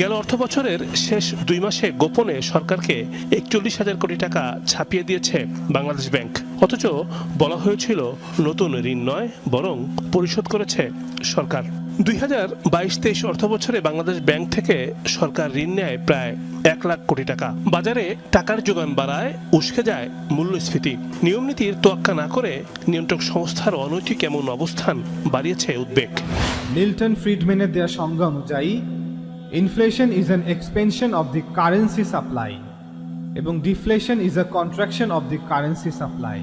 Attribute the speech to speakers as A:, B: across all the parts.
A: গেল অর্থ বছরের শেষ দুই মাসে গোপনে সরকারকে একচল্লিশ হাজার কোটি টাকা ছাপিয়ে দিয়েছে বাংলাদেশ ব্যাংক। অথচ বলা হয়েছিল নতুন ঋণ নয়, বরং পরিশোধ করেছে সরকার। দুই হাজার বাইশ তেইশ অর্থ বছরে বাংলাদেশ ব্যাংক থেকে সরকার ঋণ নেয় প্রায় এক লাখ কোটি টাকা। বাজারে টাকার যোগান বাড়ায়, উস্কে যায় মূল্যস্ফীতি। নিয়ম নীতির তোয়াক্কা না করে নিয়ন্ত্রক সংস্থার অনৈতিক এমন অবস্থান বাড়িয়েছে উদ্বেগ।
B: মিল্টন ফ্রিডম্যানের দেওয়া সংজ্ঞা অনুযায়ী inflation is an expansion of the currency supply এবং deflation is a contraction of the currency supply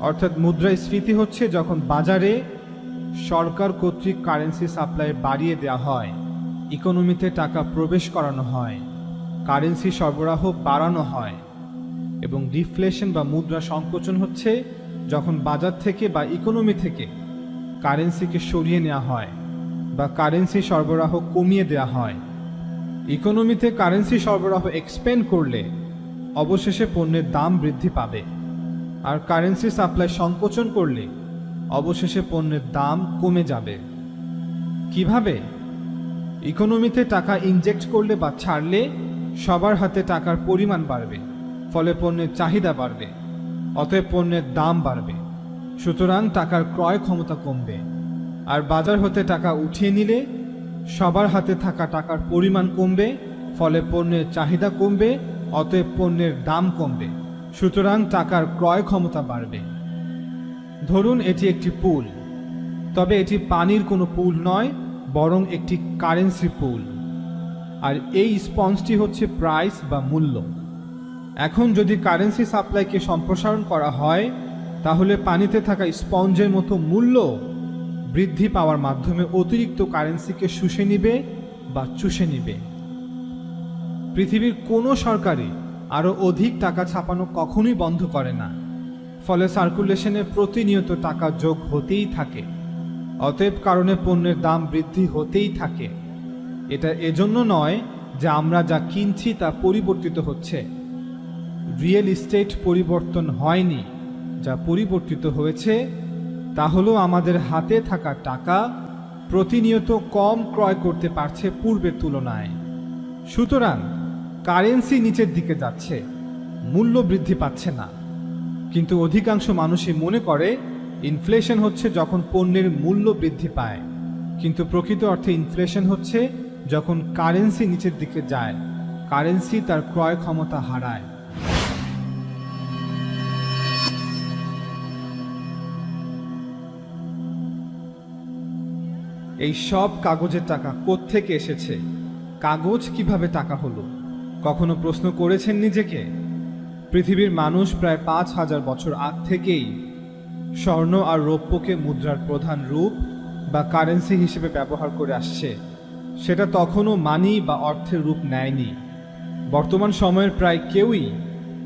B: অর্থাৎ মুদ্রাস্ফীতি হচ্ছে যখন বাজারে সরকার কর্তৃক কারেন্সি সাপ্লাই বাড়িয়ে দেওয়া হয় ইকোনমিতে টাকা প্রবেশ করানো হয় কারেন্সি সরবরাহ বাড়ানো হয়, এবং ডিফ্লেশন বা মুদ্রা সংকোচন হচ্ছে যখন বাজার থেকে বা ইকোনমি থেকে কারেন্সিকে সরিয়ে নেওয়া হয়। বা কারেন্সি সরবরাহ কমিয়ে দেওয়া হয়। ইকোনমিতে কারেন্সি সরবরাহ এক্সপেন্ড করলে অবশেষে পণ্যের দাম বৃদ্ধি পাবে। আর কারেন্সি সাপ্লাই সংকোচন করলে অবশেষে পণ্যের দাম কমে যাবে। কীভাবে? ইকোনমিতে টাকা ইনজেক্ট করলে বা ছাড়লে সবার হাতে টাকার পরিমাণ বাড়বে, ফলে পণ্যের চাহিদা বাড়বে, অতএব পণ্যের দাম বাড়বে। সুতরাং টাকার ক্রয় ক্ষমতা কমবে। আর বাজার হতে টাকা উঠিয়ে নিলে, সবার হাতে থাকা টাকার পরিমাণ কমবে, ফলে পণ্যের চাহিদা কমবে, অতএব পণ্যের দাম কমবে। সুতরাং টাকার ক্রয় ক্ষমতা বাড়বে। ধরুন এটি একটি পুল। তবে এটি পানির কোনো পুল নয়, বরং একটি কারেন্সি পুল। আর এই স্পঞ্জটি হচ্ছে প্রাইস বা মূল্য। এখন যদি কারেন্সি সাপ্লাইকে সম্প্রসারণ করা হয়, তাহলে পানিতে থাকা স্পঞ্জের মতো মূল্য বৃদ্ধি পাওয়ার মাধ্যমে অতিরিক্ত কারেন্সিকে শুষে নিবে বা চুষে নিবে। পৃথিবীর কোনো সরকারই আরও অধিক টাকা ছাপানো কখনোই বন্ধ করে না। ফলে সার্কুলেশনে প্রতিনিয়ত টাকা যোগ হতেই থাকে। অতএব কারণে পণ্যের দাম বৃদ্ধি হতেই থাকে। এটা এজন্য নয় যে আমরা যা কিনছি তা পরিবর্তিত হচ্ছে। রিয়েল ইস্টেট পরিবর্তন হয়নি, যা পরিবর্তিত হয়েছে তা হলো আমাদের হাতে থাকা টাকা প্রতিনিয়ত কম ক্রয় করতে পারছে পূর্বের তুলনায়। সুতরাং কারেন্সি নিচের দিকে যাচ্ছে, মূল্য বৃদ্ধি পাচ্ছে না। কিন্তু অধিকাংশ মানুষই মনে করে, ইনফ্লেশন হচ্ছে যখন পণ্যের মূল্য বৃদ্ধি পায়। কিন্তু প্রকৃত অর্থে ইনফ্লেশন হচ্ছে যখন কারেন্সি নিচের দিকে যায়, কারেন্সি তার ক্রয় ক্ষমতা হারায়। এই সব কাগজের টাকা কোত্থেকে এসেছে? কাগজ কীভাবে টাকা হলো? কখনো প্রশ্ন করেছেন নিজেকে? পৃথিবীর মানুষ প্রায় পাঁচ হাজার বছর আগ থেকেই স্বর্ণ আর রৌপ্যকে মুদ্রার প্রধান রূপ বা কারেন্সি হিসেবে ব্যবহার করে আসছে। সেটা তখনও মানি বা অর্থের রূপ নেয়নি। বর্তমান সময়ের প্রায় কেউই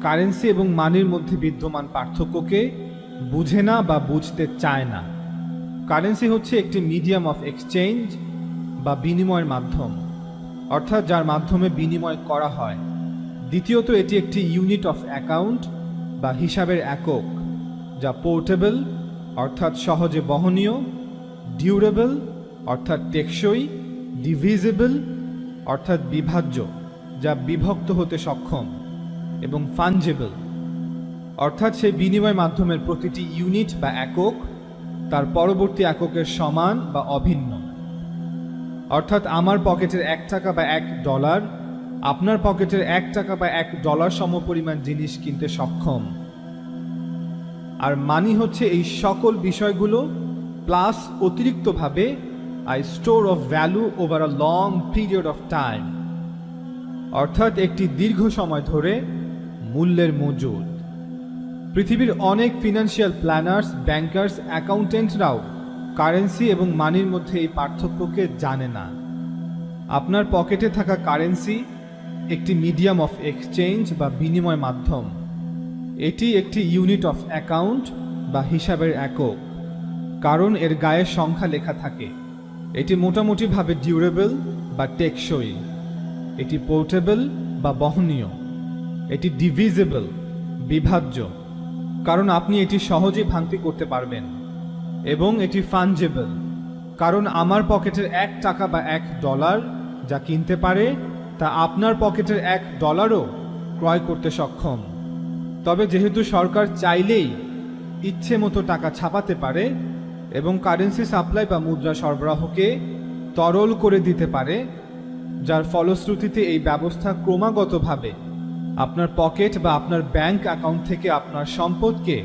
B: কারেন্সি এবং মানির মধ্যে বিদ্যমান পার্থক্যকে বুঝে না বা বুঝতে চায় না। কারেন্সি হচ্ছে একটি মিডিয়াম অফ এক্সচেঞ্জ বা বিনিময়ের মাধ্যম। অর্থাৎ যার মাধ্যমে বিনিময় করা হয়। দ্বিতীয়ত, এটি একটি ইউনিট অফ অ্যাকাউন্ট বা হিসাবের একক, যা পোর্টেবল অর্থাৎ সহজে বহনীয় ডিউরেবল অর্থাৎ টেকসই ডিভিজিবল অর্থাৎ বিভাজ্য, যা বিভক্ত হতে সক্ষম এবং ফাঞ্জেবল অর্থাৎ সেই বিনিময় মাধ্যমের প্রতিটি ইউনিট বা একক তার পরবর্তী এককের সমান বা অভিন্ন। অর্থাৎ আমার পকেটের এক টাকা বা এক ডলার, আপনার পকেটের এক টাকা বা এক ডলার সমপরিমাণ জিনিস কিনতে সক্ষম। আর মানি হচ্ছে এই সকল বিষয়গুলো plus অতিরিক্তভাবে a store of value over a long period of time অর্থাৎ একটি দীর্ঘ সময় ধরে মূল্যের মজুদ। পৃথিবীর অনেক ফিনান্সিয়াল প্ল্যানার্স ব্যাংকার্স অ্যাকাউন্টেন্টরাও কারেন্সি এবং মানির মধ্যে এই পার্থক্যকে জানে না। আপনার পকেটে থাকা কারেন্সি একটি মিডিয়াম অফ এক্সচেঞ্জ বা বিনিময় মাধ্যম। এটি একটি ইউনিট অফ অ্যাকাউন্ট বা হিসাবের একক, কারণ এর গায়ে সংখ্যা লেখা থাকে। এটি মোটামুটিভাবে ডিউরেবল বা টেকসই। এটি পোর্টেবল বা বহনীয়। এটি ডিভিজিবল বিভাজ্য। কারণ আপনি এটি সহজেই ভাঙতি করতে পারবেন। এবং এটি ফানজেবল কারণ আমার পকেটের এক টাকা বা এক ডলার যা কিনতে পারে, তা আপনার পকেটের এক ডলারও ক্রয় করতে সক্ষম। তবে যেহেতু সরকার চাইলেই ইচ্ছে মতো টাকা ছাপাতে পারে এবং কারেন্সি সাপ্লাই বা মুদ্রা সরবরাহকে তরল করে দিতে পারে, যার ফলশ্রুতিতে এই ব্যবস্থা ক্রমাগতভাবে আপনার পকেট বা আপনার ব্যাংক অ্যাকাউন্ট থেকে আপনার সম্পদকে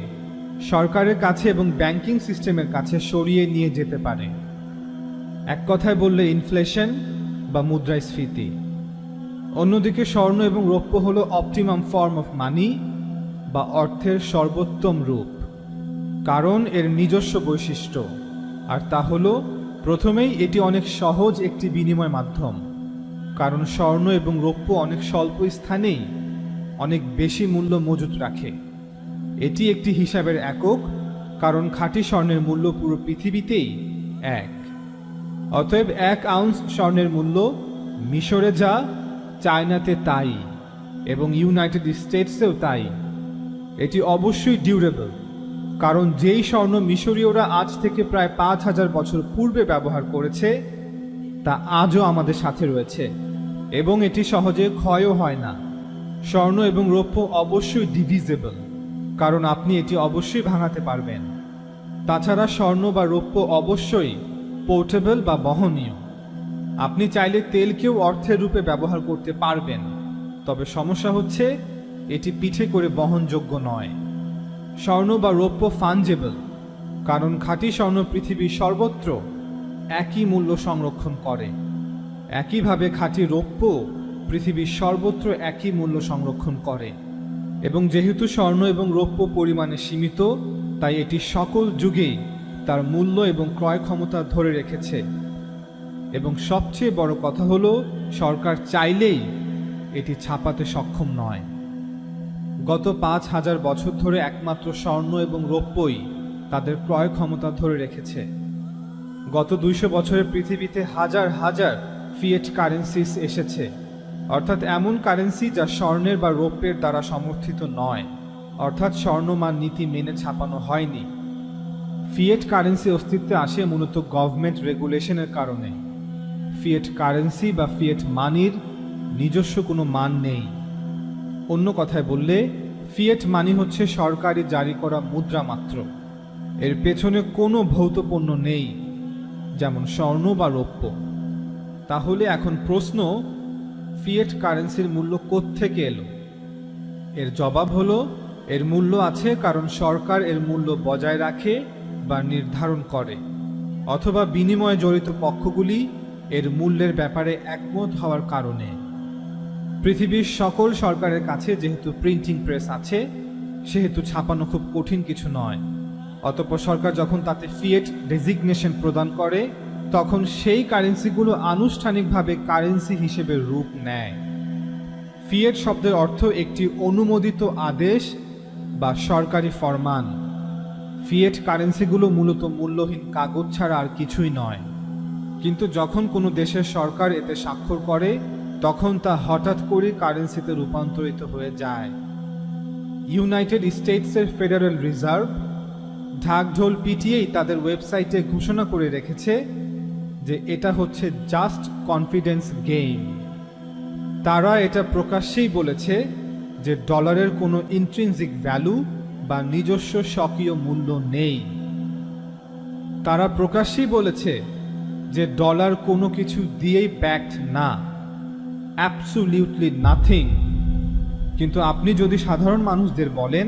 B: সরকারের কাছে এবং ব্যাংকিং সিস্টেমের কাছে সরিয়ে নিয়ে যেতে পারে। এক কথায় বললে ইনফ্লেশন বা মুদ্রাস্ফীতি। অন্যদিকে স্বর্ণ এবং রৌপ্য হলো অপটিমাম ফর্ম অফ মানি বা অর্থের সর্বোত্তম রূপ। কারণ এর নিজস্ব বৈশিষ্ট্য। আর তা হলো, প্রথমেই এটি অনেক সহজ একটি বিনিময় মাধ্যম। কারণ স্বর্ণ এবং রৌপ্য অনেক স্বল্প স্থানেই অনেক বেশি মূল্য মজুত রাখে। এটি একটি হিসাবের একক, কারণ খাঁটি স্বর্ণের মূল্য পুরো পৃথিবীতেই এক। অতএব এক আউন্স স্বর্ণের মূল্য মিশরে যা, চায়নাতে তাই, এবং ইউনাইটেড স্টেটসেও তাই। এটি অবশ্যই ডিউরেবল, কারণ যেই স্বর্ণ মিশরীয়রা আজ থেকে প্রায় পাঁচ হাজার বছর পূর্বে ব্যবহার করেছে, তা আজও আমাদের সাথে রয়েছে, এবং এটি সহজে ক্ষয়ও হয় না। স্বর্ণ এবং রৌপ্য অবশ্যই ডিভিজেবল কারণ আপনি এটি অবশ্যই ভাঙাতে পারবেন। তাছাড়া স্বর্ণ বা রৌপ্য অবশ্যই পোর্টেবল বা বহনীয়। আপনি চাইলে তেলকেও অর্থের রূপে ব্যবহার করতে পারবেন, তবে সমস্যা হচ্ছে এটি পিঠে করে বহনযোগ্য নয়। স্বর্ণ বা রৌপ্য ফানজেবল কারণ খাঁটি স্বর্ণ পৃথিবীর সর্বত্র একই মূল্য সংরক্ষণ করে। একইভাবে খাঁটি রৌপ্য পৃথিবীর সর্বত্র একই মূল্য সংরক্ষণ করে। এবং যেহেতু স্বর্ণ এবং রৌপ্য পরিমাণে সীমিত, তাই এটি সকল যুগেই তার মূল্য এবং ক্রয় ক্ষমতা ধরে রেখেছে। এবং সবচেয়ে বড় কথা হলো, সরকার চাইলেই এটি ছাপাতে সক্ষম নয়। গত পাঁচ হাজার বছর ধরে একমাত্র স্বর্ণ এবং রৌপ্যই তাদের ক্রয় ক্ষমতা ধরে রেখেছে। গত দুইশো বছরে পৃথিবীতে হাজার হাজার ফিয়েট কারেন্সিস এসেছে। অর্থাৎ এমন কারেন্সি যা স্বর্ণের বা রৌপ্যের দ্বারা সমর্থিত নয়। অর্থাৎ স্বর্ণমান নীতি মেনে ছাপানো হয়নি। ফিয়েট কারেন্সি অস্তিত্বে আসে মূলত গভর্নমেন্ট রেগুলেশনের কারণে। ফিয়েট কারেন্সি বা ফিয়েট মানির নিজস্ব কোনো মান নেই। অন্য কথায় বললে ফিয়েট মানি হচ্ছে সরকারি জারি করা মুদ্রা মাত্র। এর পেছনে কোনো ভৌত পণ্য নেই, যেমন স্বর্ণ বা রৌপ্য। তাহলে এখন প্রশ্ন ফিয়েট কারেন্সির মূল্য কোত্থেকে এলো? এর জবাব হলো, এর মূল্য আছে কারণ সরকার এর মূল্য বজায় রাখে বা নির্ধারণ করে, অথবা বিনিময়ে জড়িত পক্ষগুলি এর মূল্যের ব্যাপারে একমত হওয়ার কারণে। পৃথিবীর সকল সরকারের কাছে যেহেতু প্রিন্টিং প্রেস আছে, সেহেতু ছাপানো খুব কঠিন কিছু নয়। অতঃপর সরকার যখন তাতে ফিয়েট ডেজিগনেশন প্রদান করে তখন সেই কারেন্সিগুলো আনুষ্ঠানিকভাবে কারেন্সি হিসেবে রূপ নেয়। ফিয়েট শব্দের অর্থ একটি অনুমোদিত আদেশ বা সরকারি ফরমান। ফিয়েট কারেন্সিগুলো মূলত মূল্যহীন কাগজ ছাড়া আর কিছুই নয়। কিন্তু যখন কোনো দেশের সরকার এতে স্বাক্ষর করে, তখন তা হঠাৎ করে কারেন্সিতে রূপান্তরিত হয়ে যায়। ইউনাইটেড স্টেটসের ফেডারেল রিজার্ভ ঢাকঢোল পিটিয়েই তাদের ওয়েবসাইটে ঘোষণা করে রেখেছে যে এটা হচ্ছে জাস্ট কনফিডেন্স গেম তারা এটা প্রকাশ্যেই বলেছে যে ডলারের কোনো ইন্ট্রিনজিক ভ্যালু বা নিজস্ব স্বকীয় মূল্য নেই। তারা প্রকাশ্যেই বলেছে যে ডলার কোনো কিছু দিয়েই ব্যাকড না অ্যাবসুলিউটলি নাথিং কিন্তু আপনি যদি সাধারণ মানুষদের বলেন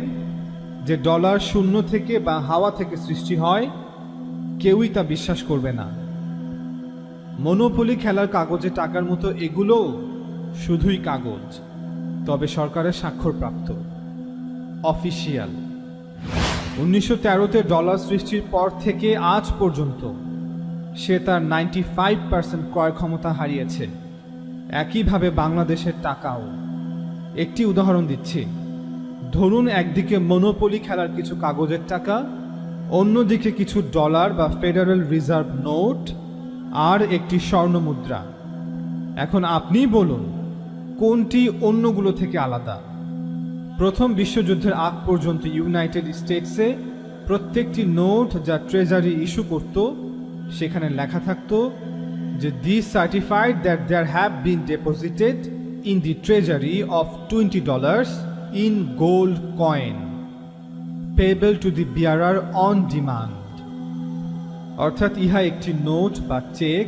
B: যে ডলার শূন্য থেকে বা হাওয়া থেকে সৃষ্টি হয়, কেউই তা বিশ্বাস করবে না। মনোপলি খেলার কাগজে টাকার মতো এগুলোও শুধুই কাগজ, তবে সরকারের স্বাক্ষরপ্রাপ্ত। অফিসিয়াল। উনিশশো তেরোতে ডলার সৃষ্টির পর থেকে আজ পর্যন্ত সে তার নাইনটি ফাইভ পার্সেন্ট ক্রয় ক্ষমতা হারিয়েছে। একইভাবে বাংলাদেশের টাকাও। একটি উদাহরণ দিচ্ছি। ধরুন একদিকে মনোপলি খেলার কিছু কাগজের টাকা, অন্যদিকে কিছু ডলার বা ফেডারেল রিজার্ভ নোট আর একটি স্বর্ণ মুদ্রা এখন আপনিই বলুন, কোনটি অন্যগুলো থেকে আলাদা? প্রথম বিশ্বযুদ্ধের আগ পর্যন্ত ইউনাইটেড স্টেটসে প্রত্যেকটি নোট যা ট্রেজারি ইস্যু করত, সেখানে লেখা থাকত যে this certified that there have been deposited in the treasury of twenty dollars in gold coin payable to the bearer on demand. অর্থাৎ ইহা একটি নোট বা চেক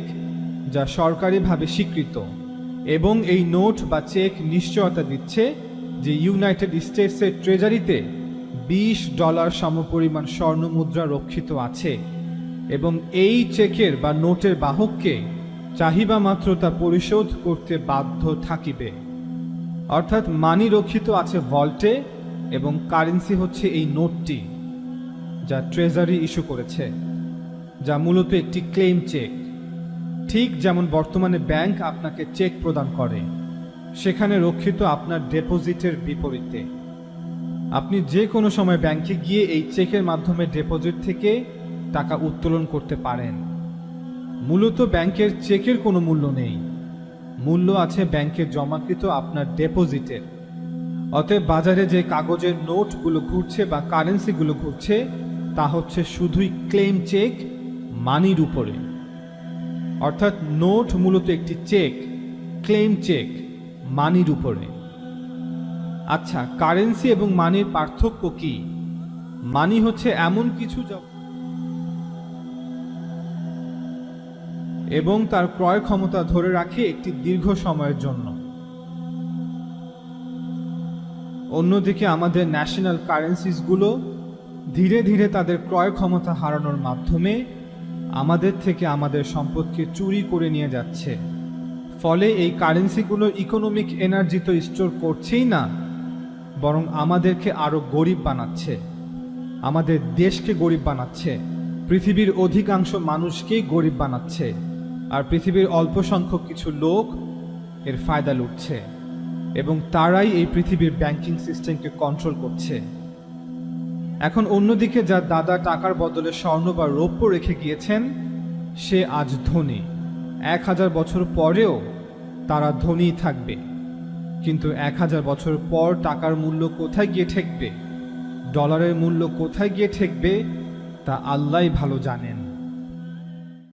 B: যা সরকারিভাবে স্বীকৃত। এবং এই নোট বা চেক নিশ্চয়তা দিচ্ছে যে ইউনাইটেড স্টেটসের ট্রেজারিতে বিশ ডলার সমপরিমাণ স্বর্ণ মুদ্রা রক্ষিত আছে এবং এই চেকের বা নোটের বাহককে চাহিবা মাত্র তা পরিশোধ করতে বাধ্য থাকিবে। অর্থাৎ মানি রক্ষিত আছে ভল্টে এবং কারেন্সি হচ্ছে এই নোটটি যা ট্রেজারি ইস্যু করেছে। যা মূলত একটি ক্লেম চেক। ঠিক যেমন বর্তমানে ব্যাংক আপনাকে চেক প্রদান করে, সেখানে রক্ষিত আপনার ডেপোজিটের বিপরীতে। আপনি যে কোনো সময় ব্যাংকে গিয়ে এই চেকের মাধ্যমে ডেপোজিট থেকে টাকা উত্তোলন করতে পারেন। মূলত ব্যাংকের চেকের কোনো মূল্য নেই। মূল্য আছে ব্যাংকে জমাকৃত আপনার ডেপোজিটের। অতএব বাজারে যে কাগজের নোটগুলো ঘুরছে বা কারেন্সিগুলো ঘুরছে, তা হচ্ছে শুধুই ক্লেম চেক মানির উপরে। অর্থাৎ নোট মূলত একটি চেক, ক্লেম চেক, মানির উপরে। আচ্ছা কারেন্সি এবং মানির পার্থক্য কি? মানি হচ্ছে এমন কিছু যা এবং তার ক্রয় ক্ষমতা ধরে রাখে একটি দীর্ঘ সময়ের জন্য। অন্যদিকে আমাদের ন্যাশনাল কারেন্সিসগুলো ধীরে ধীরে তাদের ক্রয় ক্ষমতা হারানোর মাধ্যমে আমাদের থেকে আমাদের সম্পদকে চুরি করে নিয়ে যাচ্ছে। ফলে এই কারেন্সিগুলো ইকোনমিক এনার্জি তো স্টোর করছেই না, বরং আমাদেরকে আরও গরিব বানাচ্ছে। আমাদের দেশকে গরিব বানাচ্ছে। পৃথিবীর অধিকাংশ মানুষকেই গরিব বানাচ্ছে। আর পৃথিবীর অল্প সংখ্যক কিছু লোক এর ফায়দা লুটছে। এবং তারাই এই পৃথিবীর ব্যাংকিং সিস্টেমকে কন্ট্রোল করছে। এখন অন্যদিকে যার দাদা টাকার বদলে স্বর্ণ বা রৌপ্য রেখে গিয়েছেন, সে আজ ধনী। এক হাজার বছর পরেও তারা ধনী থাকবে। কিন্তু এক হাজার বছর পর টাকার মূল্য কোথায় গিয়ে ঠেকবে? ডলারের মূল্য কোথায় গিয়ে ঠেকবে, তা আল্লাহ ভালো জানেন।